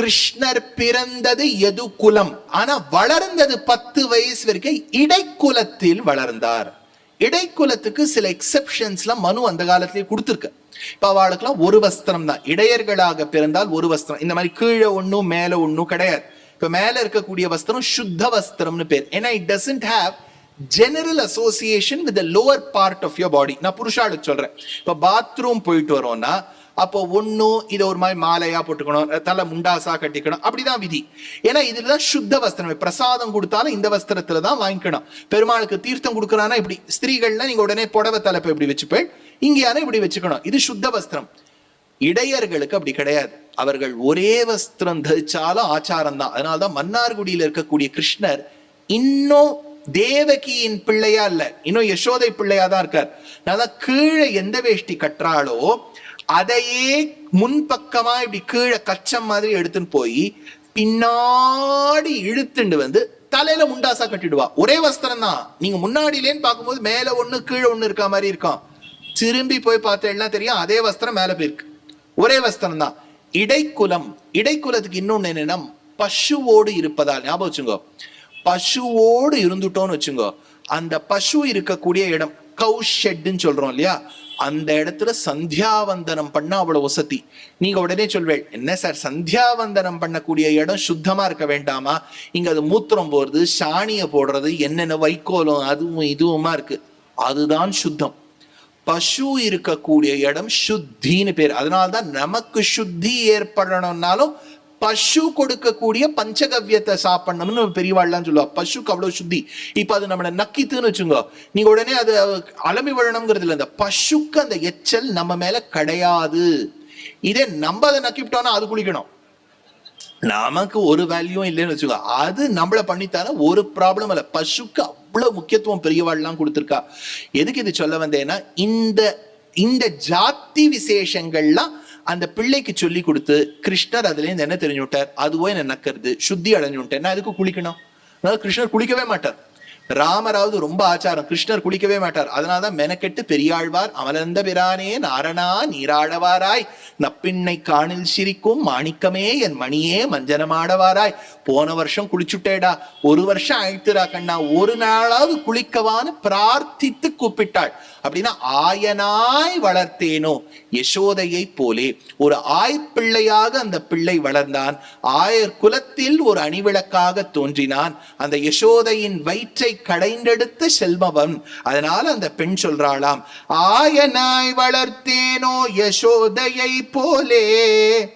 கிருஷ்ணர் பிறந்தது எது குலம்? ஆனா வளர்ந்தது பத்து வயசு வரைக்கும் இடைக்குலத்தில் வளர்ந்தார். இடைக்குலத்துக்கு சில எக்ஸெப்ஷன்ஸ்லாம் மனு அந்த காலத்திலேயே கொடுத்துருக்கு. இப்ப அவளுக்குலாம் ஒரு வஸ்திரம் தான். இடையர்களாக பிறந்தால் ஒரு வஸ்திரம். இந்த மாதிரி கீழே ஒன்றும் மேலே ஒன்றும் கிடையாது. இப்ப மேலே இருக்கக்கூடிய வஸ்திரம் சுத்த வஸ்திரம்னு பேர். ஏன்னா it doesn't have general association with lower part of your body நான் புருஷாளுக்கு சொல்றேன். இப்ப பாத்ரூம் போயிட்டு வரோம்னா அப்போ ஒன்றும் இதை ஒரு மாதிரி மாலையா போட்டுக்கணும் தலை முண்டாசா கட்டிக்கணும் அப்படிதான் விதி. ஏன்னா இதுல தான் சுத்த வஸ்திரம் பிரசாதம் கொடுத்தாலும் இந்த வஸ்திரத்துல தான் வாங்கிக்கணும். பெருமாளுக்கு தீர்த்தம் கொடுக்கறானா இப்படி? ஸ்திரீகள்னா நீங்க உடனே புடவை தலைப்பை இப்படி வச்சுப்பேன் இங்கேயான இப்படி வச்சுக்கணும். இது சுத்த வஸ்திரம். இடையர்களுக்கு அப்படி கிடையாது. அவர்கள் ஒரே வஸ்திரம் தரிச்சாலும் ஆச்சாரம் தான் அதனால்தான் மன்னார்குடியில் இருக்கக்கூடிய கிருஷ்ணர் இன்னும் தேவகியின் பிள்ளையா இல்ல இன்னும் யசோதை பிள்ளையா தான் இருக்கார். நல்லா கீழே எந்த வேஷ்டி கட்டுறாளோ அதையே முன்பக்கமா இப்படி கீழே கச்சம் மாதிரி எடுத்துன்னு போய் பின்னாடி இழுத்துண்டு வந்து தலையில முண்டாசா கட்டிடுவா. ஒரே வஸ்திரம் தான். நீங்க முன்னாடியிலேன்னு பார்க்கும்போது மேல ஒண்ணு கீழே ஒண்ணு இருக்க மாதிரி இருக்கும். திரும்பி போய் பார்த்தேன்னா தெரியும்? அதே வஸ்திரம் மேல போயிருக்கு. ஒரே வஸ்திரம் தான். இடைக்குலம் இடைக்குலத்துக்கு இன்னொன்னு என்னன்னா பசுவோடு இருப்பதால். ஞாபகம் வச்சுங்கோ பசுவோடு இருந்துட்டோம்னு வச்சுங்க அந்த பசு இருக்கக்கூடிய இடம் கவு ஷெட்னு சொல்றோம் இல்லையா? அந்த இடத்துல சந்தியாவந்தனம் பண்ண அவ்வளவு வசதி. நீங்க உடனே சொல்வேள் என்ன சார் சந்தியாவந்தனம் பண்ணக்கூடிய இடம் சுத்தமா இருக்க வேண்டாமா? இங்க அது மூத்திரம் போறது சாணிய போடுறது என்னென்ன வைக்கோலம் அதுவும் இதுவுமா இருக்கு. அதுதான் சுத்தம். பசு இருக்கக்கூடிய இடம் சுத்தின்னு பேர். அதனால்தான் நமக்கு சுத்தி ஏற்படணும்னாலும் பசு கொடுக்கக்கூடிய பஞ்சகவ்யத்தை சாப்பிடணும்னு பெரியவாள்லாம் சொல்லுவோம் பசுக்கு அவ்வளோ சுத்தி. இப்போ அது நம்மளை நக்கித்துன்னு வச்சுங்க. நீங்க உடனே அது அலமி விழணுங்கிறது இல்லை. அந்த பசுக்கு அந்த எச்சல் நம்ம மேல கிடையாது. இதே நம்ம அதை நக்கிவிட்டோம்னா அது குளிக்கணும். நமக்கு ஒரு வேல்யூவும் இல்லைன்னு வச்சுக்கோ. அது நம்மள பண்ணித்தான ஒரு ப்ராப்ளம் இல்லை. பசுக்கு அவ்வளோ முக்கியத்துவம் பெரியவாள்லாம் கொடுத்துருக்கா. எதுக்கு இது சொல்ல வந்தேன்னா இந்த இந்த ஜாதி விசேஷங்கள்லாம் அந்த பிள்ளைக்கு சொல்லி கொடுத்து கிருஷ்ணர் அதுலேருந்து என்ன தெரிஞ்சு விட்டார் அதுவோ என்ன நக்கிறது சுத்தி அடைஞ்சு விட்டார் நான் அதுக்கு குளிக்கணும்? அதாவது கிருஷ்ணர் குளிக்கவே மாட்டார். ராமராவது ரொம்ப ஆச்சாரம். கிருஷ்ணர் குளிக்கவே மாட்டார். அதனாலதான் மெனக்கெட்டு பெரியாழ்வார் அமலந்த பிரானே நாரணா நீராழவாராய். நப்பிண்ணை காணில் சிரிக்கும் மாணிக்கமே என் மணியே மஞ்சனமாடவாராய். போன வருஷம் குளிச்சுட்டேடா. ஒரு வருஷம் ஆயிட்டுரா கண்ணா. ஒரு நாளாவது குளிக்கவான்னு பிரார்த்தித்து கூப்பிட்டாள். அப்படின்னா ஆயனாய் வளர்த்தேனோ? யசோதையை போலே ஒரு ஆய்ப்பிள்ளையாக அந்த பிள்ளை வளர்ந்தான். ஆயர் குலத்தில் ஒரு அணிவிளக்காக தோன்றினான். அந்த யசோதையின் வயிற்றை கடைந்தெடுத்து செல்பவன். அதனால் அந்த பெண் சொல்றாளாம் ஆயனாய் வளர்த்தேனோ யசோதையை போலே